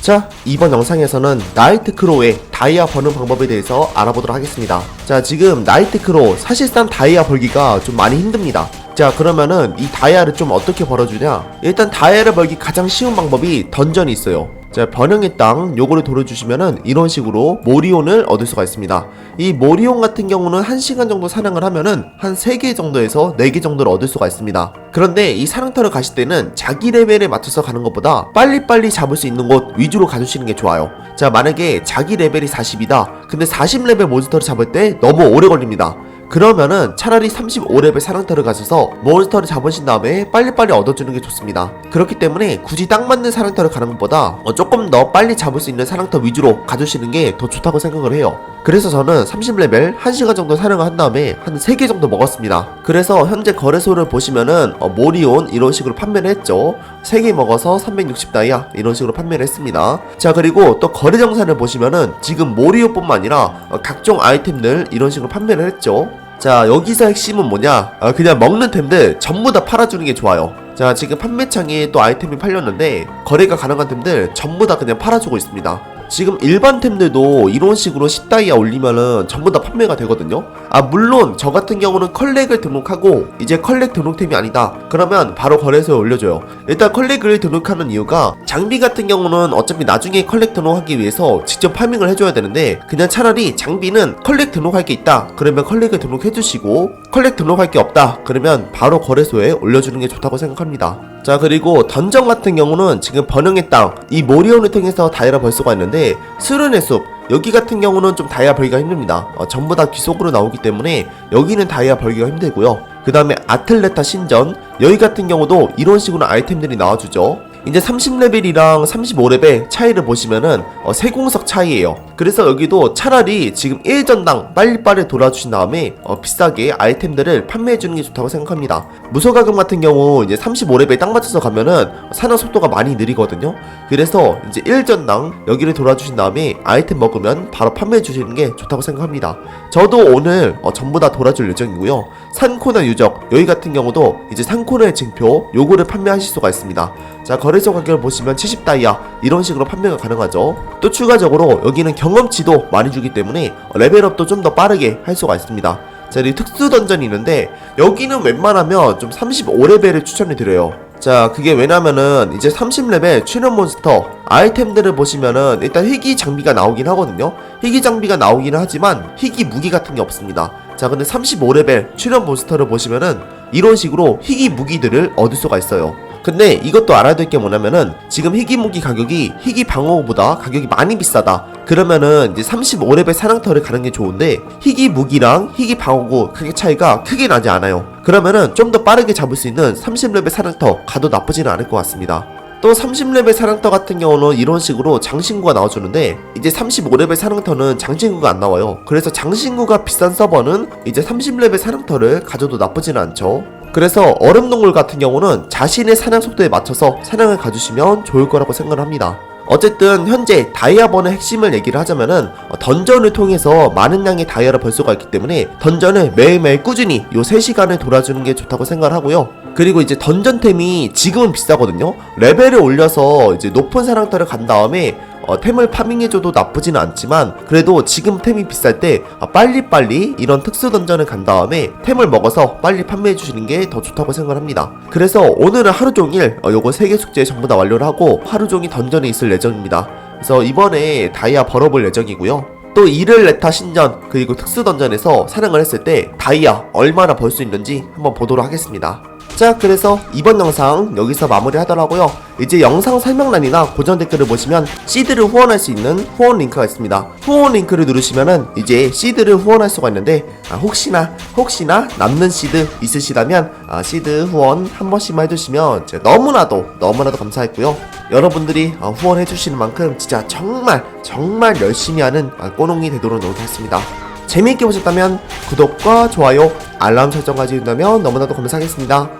자, 이번 영상에서는 나이트크로의 다이아 버는 방법에 대해서 알아보도록 하겠습니다. 자, 지금 나이트크로 사실상 다이아 벌기가 좀 많이 힘듭니다. 자, 그러면은 이 다이아를 좀 어떻게 벌어주냐? 일단 다이아를 벌기 가장 쉬운 방법이 던전이 있어요. 자, 변형의 땅 요거를 돌려주시면은 이런 식으로 모리온을 얻을 수가 있습니다. 이 모리온 같은 경우는 1시간 정도 사냥을 하면은 한 3개 정도에서 4개 정도를 얻을 수가 있습니다. 그런데 이 사냥터를 가실 때는 자기 레벨에 맞춰서 가는 것보다 빨리빨리 잡을 수 있는 곳 위주로 가주시는 게 좋아요. 자, 만약에 자기 레벨이 40이다. 근데 40레벨 몬스터를 잡을 때 너무 오래 걸립니다. 그러면은 차라리 35레벨 사랑터를 가셔서 몬스터를 잡으신 다음에 빨리빨리 얻어주는 게 좋습니다. 그렇기 때문에 굳이 딱 맞는 사랑터를 가는 것보다 어, 조금 더 빨리 잡을 수 있는 사랑터 위주로 가주시는 게 더 좋다고 생각을 해요. 그래서 저는 30레벨 1시간 정도 사냥을 한 다음에 한 3개 정도 먹었습니다. 그래서 현재 거래소를 보시면은 어, 모리온 이런 식으로 판매를 했죠. 3개 먹어서 360다이아 이런 식으로 판매를 했습니다. 자 그리고 또 거래 정산을 보시면은 지금 모리온뿐만 아니라 어, 각종 아이템들 이런 식으로 판매를 했죠. 자 여기서 핵심은 뭐냐? 아, 그냥 먹는 템들 전부 다 팔아주는 게 좋아요. 자 지금 판매창에 또 아이템이 팔렸는데 거래가 가능한 템들 전부 다 그냥 팔아주고 있습니다. 지금 일반 템들도 이런 식으로 10다이아 올리면은 전부 다 판매가 되거든요 아 물론 저 같은 경우는 컬렉을 등록하고 이제 컬렉 등록템이 아니다. 그러면 바로 거래소에 올려줘요. 일단 컬렉을 등록하는 이유가 장비 같은 경우는 어차피 나중에 컬렉 등록하기 위해서 직접 파밍을 해줘야 되는데 그냥 차라리 장비는 컬렉 등록할 게 있다. 그러면 컬렉을 등록해주시고 컬렉 등록할 게 없다. 그러면 바로 거래소에 올려주는 게 좋다고 생각합니다. 자 그리고 던전 같은 경우는 지금 번영의 땅 이 모리온을 통해서 다이아 벌 수가 있는데 수련의 숲 여기 같은 경우는 좀 다이아 벌기가 힘듭니다. 어, 전부 다 귀속으로 나오기 때문에 여기는 다이아 벌기가 힘들고요. 그 다음에 아틀레타 신전 여기 같은 경우도 이런 식으로 아이템들이 나와주죠 이제 30레벨이랑 35레벨 차이를 보시면은 어, 세공석 차이예요. 그래서 여기도 차라리 지금 1전당 빨리빨리 돌아주신 다음에 어, 비싸게 아이템들을 판매해주는 게 좋다고 생각합니다. 무소가금 같은 경우 이제 35레벨 딱 맞춰서 가면은 사냥 속도가 많이 느리거든요. 그래서 이제 1전당 여기를 돌아주신 다음에 아이템 먹으면 바로 판매해주시는 게 좋다고 생각합니다. 저도 오늘 어, 전부 다 돌아줄 예정이고요. 산코너 유적 여기 같은 경우도 이제 산코너의 증표 요거를 판매하실 수가 있습니다. 자 거래소 가격을 보시면 70다이아 이런 식으로 판매가 가능하죠. 또 추가적으로 여기는 경험치도 많이 주기 때문에 레벨업도 좀 더 빠르게 할 수가 있습니다. 자 그리고 특수 던전이 있는데 여기는 웬만하면 좀 35레벨을 추천을 드려요. 자 그게 왜냐면은 이제 30레벨 출연 몬스터 아이템들을 보시면은 일단 희귀 장비가 나오긴 하거든요. 희귀 장비가 나오기는 하지만 희귀 무기 같은 게 없습니다. 자 근데 35레벨 출연 몬스터를 보시면은 이런 식으로 희귀 무기들을 얻을 수가 있어요 근데 이것도 알아야 될 게 뭐냐면은 지금 희귀 무기 가격이 희귀 방어구보다 가격이 많이 비싸다. 그러면은 이제 35레벨 사냥터를 가는 게 좋은데 희귀 무기랑 희귀 방어구 가격 차이가 크게 나지 않아요. 그러면은 좀 더 빠르게 잡을 수 있는 30레벨 사냥터 가도 나쁘지는 않을 것 같습니다. 또 30레벨 사냥터 같은 경우는 이런 식으로 장신구가 나와주는데 이제 35레벨 사냥터는 장신구가 안 나와요. 그래서 장신구가 비싼 서버는 이제 30레벨 사냥터를 가져도 나쁘지는 않죠. 그래서 얼음 동굴 같은 경우는 자신의 사냥 속도에 맞춰서 사냥을 가주시면 좋을 거라고 생각을 합니다. 어쨌든 현재 다이아번의 핵심을 얘기를 하자면은 어, 던전을 통해서 많은 양의 다이아를 벌 수가 있기 때문에 던전을 매일매일 꾸준히 요 3시간을 돌아주는 게 좋다고 생각을 하고요. 그리고 이제 던전템이 지금은 비싸거든요. 레벨을 올려서 이제 높은 사랑터를 간 다음에 어, 템을 파밍해줘도 나쁘지는 않지만 그래도 지금 템이 비쌀 때 아, 빨리빨리 이런 특수 던전을 간 다음에 템을 먹어서 빨리 판매해 주시는 게 더 좋다고 생각합니다. 그래서 오늘은 하루 종일 어, 요거 3개 숙제 전부 다 완료를 하고 하루 종일 던전에 있을 예정입니다. 그래서 이번에 다이아 벌어볼 예정이고요. 또 이를 레타 신전 그리고 특수 던전에서 사냥을 했을 때 다이아 얼마나 벌 수 있는지 한번 보도록 하겠습니다. 자 그래서 이번 영상 여기서 마무리 하더라고요. 이제 영상 설명란이나 고정 댓글을 보시면 시드를 후원할 수 있는 후원 링크가 있습니다. 후원 링크를 누르시면은 이제 시드를 후원할 수가 있는데 아, 혹시나 혹시나 남는 시드 있으시다면 아, 시드 후원 한 번씩만 해주시면 너무나도 너무나도 감사했고요. 여러분들이 아, 후원해 주시는 만큼 진짜 정말 정말 열심히 하는 아, 꼬농이 되도록 노력하겠습니다. 재미있게 보셨다면 구독과 좋아요 알람 설정까지 해준다면 너무나도 감사하겠습니다